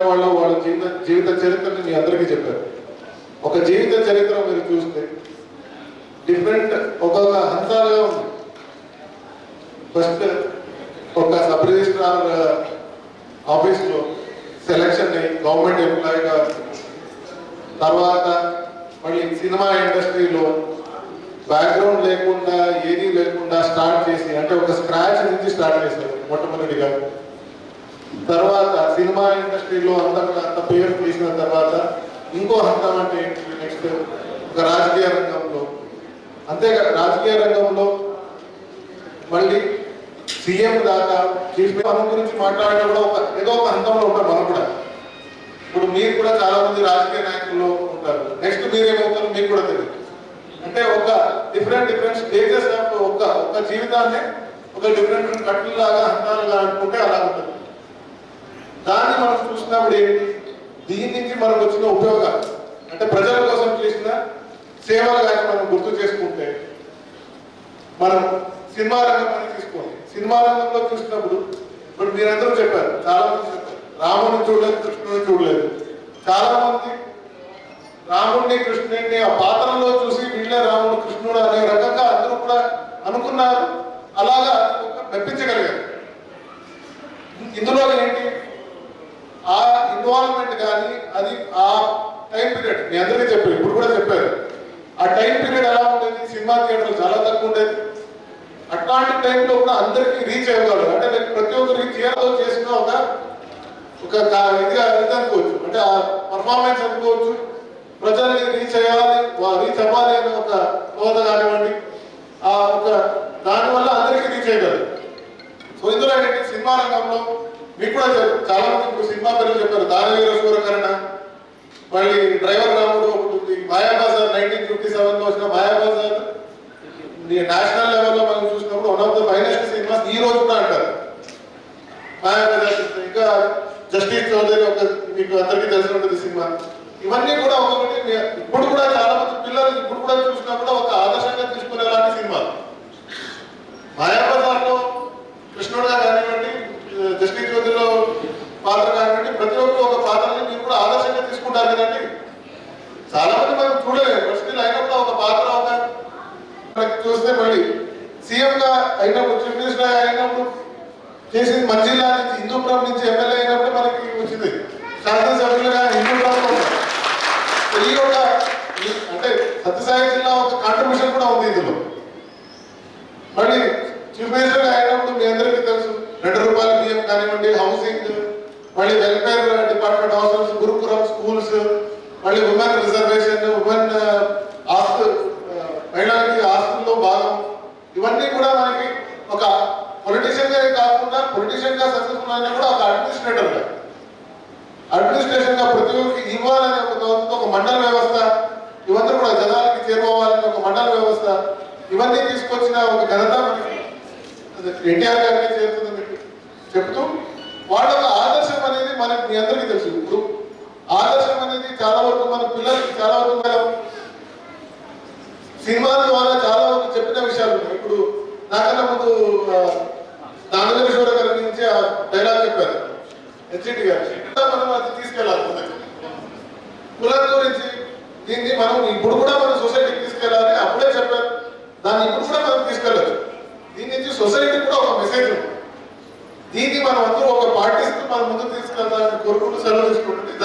వాళ్ళు వాళ్ళ జీవిత జీవిత చరిత్రని మీ అందరికీ చెప్పారు ఒక జీవిత చరిత్ర మీరు చూస్తే డిఫరెంట్ ఒక్కొక్క హంతాలుగా ఉంది. ఫస్ట్ ఒక సబ్ రిజిస్ట్రార్ ఆఫీస్లో సెలక్షన్ అయ్యి గవర్నమెంట్ ఎంప్లాయీగా తర్వాత మళ్ళీ సినిమా ఇండస్ట్రీలో బ్యాక్గ్రౌండ్ లేకుండా ఏదీ లేకుండా స్టార్ట్ చేసి అంటే ఒక స్క్రాచ్ నుంచి స్టార్ట్ చేశారు మొట్టమొదటిగా. తర్వాత సినిమా ఇండస్ట్రీలో అంత అంత పేరు తీసిన తర్వాత ఇంకో హంతం అంటే ఏంటి నెక్స్ట్ ఒక రాజకీయ రంగంలో. అంతేకాదు రాజకీయ రంగంలో మళ్ళీ సీఎం దాకా చీఫ్ మనం గురించి మాట్లాడేటప్పుడు ఒక ఏదో ఒక హంతంలో ఉంటారు మనం కూడా. ఇప్పుడు మీరు కూడా చాలా మంది రాజకీయ నాయకుల్లో ఉంటారు. నెక్స్ట్ మీరేమవుతారు మీకు కూడా తెలియదు. అంటే ఒక డిఫరెంట్ డిఫరెంట్ స్టేజెస్ ఆఫ్ ఒక ఒక జీవితాన్ని ఒక డిఫరెంట్ కట్టులాగా హంతాలుగా అనుకుంటే అలా ఉంటుంది. దాన్ని మనం చూసినప్పుడు ఏంటి దీని నుంచి మనకు వచ్చిన ఉపయోగాలు. అంటే ప్రజల కోసం చేసిన సేవలు కానీ మనం గుర్తు చేసుకుంటే మనం సినిమా రంగం అని తీసుకోండి సినిమా రంగంలో చూసినప్పుడు ఇప్పుడు మీరందరూ చెప్పారు చాలా మంది చెప్పారు రాముని చూడలేదు కృష్ణుని చూడలేదు. చాలా మంది రాముడిని కృష్ణుడిని ఆ పాత్రలో చూసి వీళ్ళే రాముడు కృష్ణుడు అనే రకంగా అందరూ కూడా అనుకున్నారు. అలాగా మెప్పించగలిగారు. ఇందులో ఆ ఇన్వాల్వ్మెంట్ కానీ అది ఆ టైం పీరియడ్ మీ అందరికీ చెప్పారు ఇప్పుడు కూడా చెప్పారు ఆ టైం పీరియడ్ ఎలా ఉండేది? సినిమా థియేటర్లు చాలా తక్కువ ఉండేది. అట్లాంటి టైంలో కూడా అందరికీ రీచ్ అవ్వగలరు అంటే నేను ప్రతి ఒక్కరికి థియేటర్లో చేసిన ఒక ఒక ఇదిగా ఇది అనుకోవచ్చు. అంటే ఆ పర్ఫార్మెన్స్ అనుకోవచ్చు. ప్రజల్ని రీచ్ అయ్యాలి రీచ్ అవ్వాలి అనే ఒక కోత కానివ్వండి. ఆ ఒక దానివల్ల అందరికీ రీచ్ అయ్యగలరు సో ఇందులో ఏంటి సినిమా రంగంలో మీకు కూడా చాలా మంది ఇప్పుడు సినిమా పేర్లు చెప్పారు. దానవీర సూరకరణ మళ్ళీ డ్రైవర్ రాముడు ఒకటి మాయాబజార్ నైన్టీన్ ఫిఫ్టీ సెవెన్లో వచ్చిన మాయాబజార్. నేషనల్ లెవెల్లో మనం చూసినప్పుడు one of the financial cinemas ఈ రోజు కూడా అంటారు. మాయాబజార్ ఇంకా జస్టిస్ చౌదరి ఒక మీకు అందరికీ తెలిసి ఉంటుంది సినిమా. ఇవన్నీ కూడా ఒకటి ఇప్పుడు కూడా చాలా మంది పిల్లలు ఇప్పుడు కూడా చూసినా కూడా ఒక ఆదర్శంగా తీసుకునేలాంటి సినిమాలు మాయాబజార్లో కృష్ణుడుగా కానివ్వండి జస్టిస్ చౌదరిలో పాత్ర కానివ్వండి ప్రతి ఒక్కరు ఒక పాత్రని మీరు కూడా ఆదర్శంగా తీసుకుంటారు కదండి చాలా మంది మనం చూడలేదు ఫస్ట్ అయినప్పుడు ఒక పాత్ర ఒక మనకి చూస్తే మళ్ళీ సీఎం గా అయినప్పుడు చీఫ్ మినిస్టర్ అయినప్పుడు చేసింది మంజిల్లా నుంచి హిందూపురం నుంచి ఎమ్మెల్యే అయినప్పుడు మనకి వచ్చింది. శాసనసభ్యులుగా హిందూపురం ఈ ఒక అంటే సత్యసాయి జిల్లా ఒక కాంట్రిబ్యూషన్ కూడా ఉంది ఇందులో. మరి చీఫ్ మినిస్టర్ అయినప్పుడు మీ అందరికీ తెలుసు రెండు రూపాయల బియ్యం కానివ్వండి హౌసింగ్ మళ్ళీ వెల్ఫేర్ డిపార్ట్మెంట్ హౌస్ ఇవన్నీ కూడా మనకి ఒక పొలిటీషియన్గా కాకుండా పొలిటీషియన్గా సక్సెస్ఫుల్ అయినా కూడా ఒక అడ్మినిస్ట్రేటర్గా. అడ్మినిస్ట్రేషన్గా ప్రతి ఒక్కరికి ఇవ్వాలనే ఒక ఒక మండల వ్యవస్థ ఇవన్నీ కూడా జనాలకి చేరుకోవాలనే ఒక మండల వ్యవస్థ ఇవన్నీ తీసుకొచ్చిన ఒక ఘనత మనకి ఎన్టీఆర్ గారికి చేరుతుంది చెప్తూ వాళ్ళ ఆదర్శం అనేది మనకి మీ అందరికీ తెలుసు. ఇప్పుడు ఆదర్శం అనేది చాలా వరకు మన పిల్లలకి చాలా వరకు మనం సినిమాల ద్వారా చాలా వరకు చెప్పిన విషయాలు ఉన్నాయి ఇప్పుడు నాకన్నా ముందు నాగేశ్వర గారి నుంచి ఆ డైలాగ్ చెప్పారు. హెచ్డి గారు. మనం అది తీసుకెళ్ళాలి కులం గురించి దీన్ని మనం ఇప్పుడు కూడా మనం సొసైటీకి తీసుకెళ్ళాలి అప్పుడే చెప్పారు. దాన్ని ఇప్పుడు కూడా మనం తీసుకెళ్ళచ్చు. దీని నుంచి సొసైటీ కూడా ఒక మెసేజ్ ఉంది. దీన్ని మనం అందరూ ఒక పార్టీస్ మనం ముందు తీసుకెళ్తామని కోరుకుంటూ సెలవు తీసుకుంటుంది.